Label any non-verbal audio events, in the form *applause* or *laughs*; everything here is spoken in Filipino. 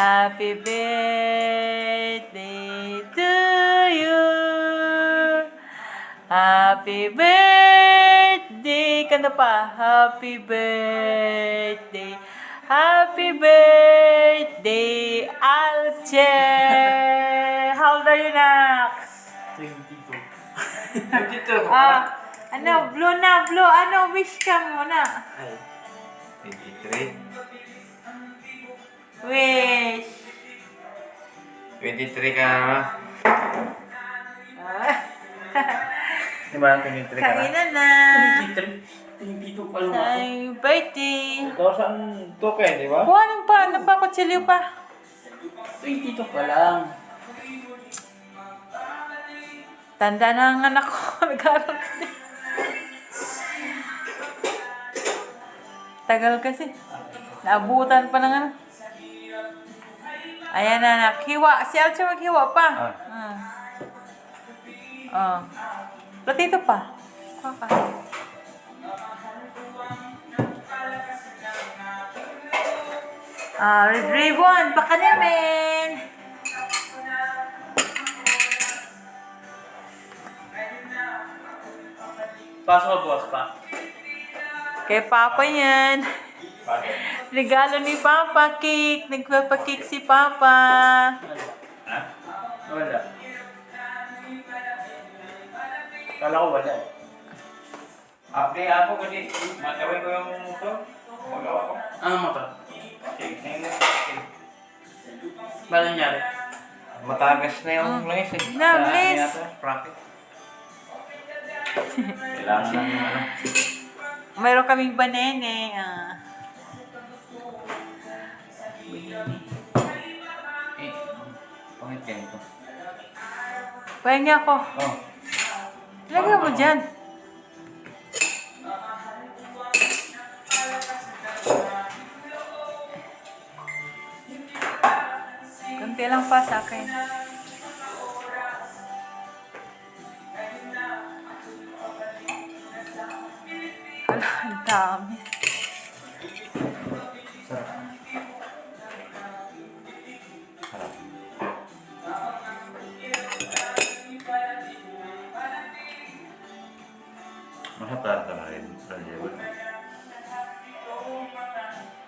Happy birthday to you. Happy birthday. Kanta pa. Happy birthday. Happy birthday, Alche. How old are you, Nax? 22. 22. Ah, ano, blue na, blue. Ano, wish ka muna. Ay. 23. Wish. 23 ka na. Ah, *laughs* Di ba 23 ka na? Kainan na. 23. 22 pa lang ako. Ay, birthday. 2002 ka eh, di ba? Kuha ng pa, ano pa, kutsilyo pa. 22 pa lang. Tanda na ang anak ko. *laughs* Nag-aaral kasi. Tagal kasi. Naabutan pa ng ano. Ayan na, anak. Hiwa. Si Alcha maghiwa pa. Ah. Ah. Oh. Platito pa. Kuha ka. Ah, red ribbon. Baka namin. Pasok ka bukas pa. Kay Papa yan. *laughs* Regalo ni Papa, cake. Nagpapakik si Papa. Ha? Wala. Kala ko wala. Update ako kasi matawin ko yung motor. Magawa ko. Ano mo to? Ngayon na. Ba nangyari? Matagas na yung langis eh. Na, bilis. ano yata, Bracket. *laughs* Kailangan ng ano. Mayroon kaming banene. Ah. Eh, pangit yan ito. Pahinga ako. Oh. Lagay mo dyan. Kunti lang pa sa akin. Ang dami. 我害怕再来，来这个。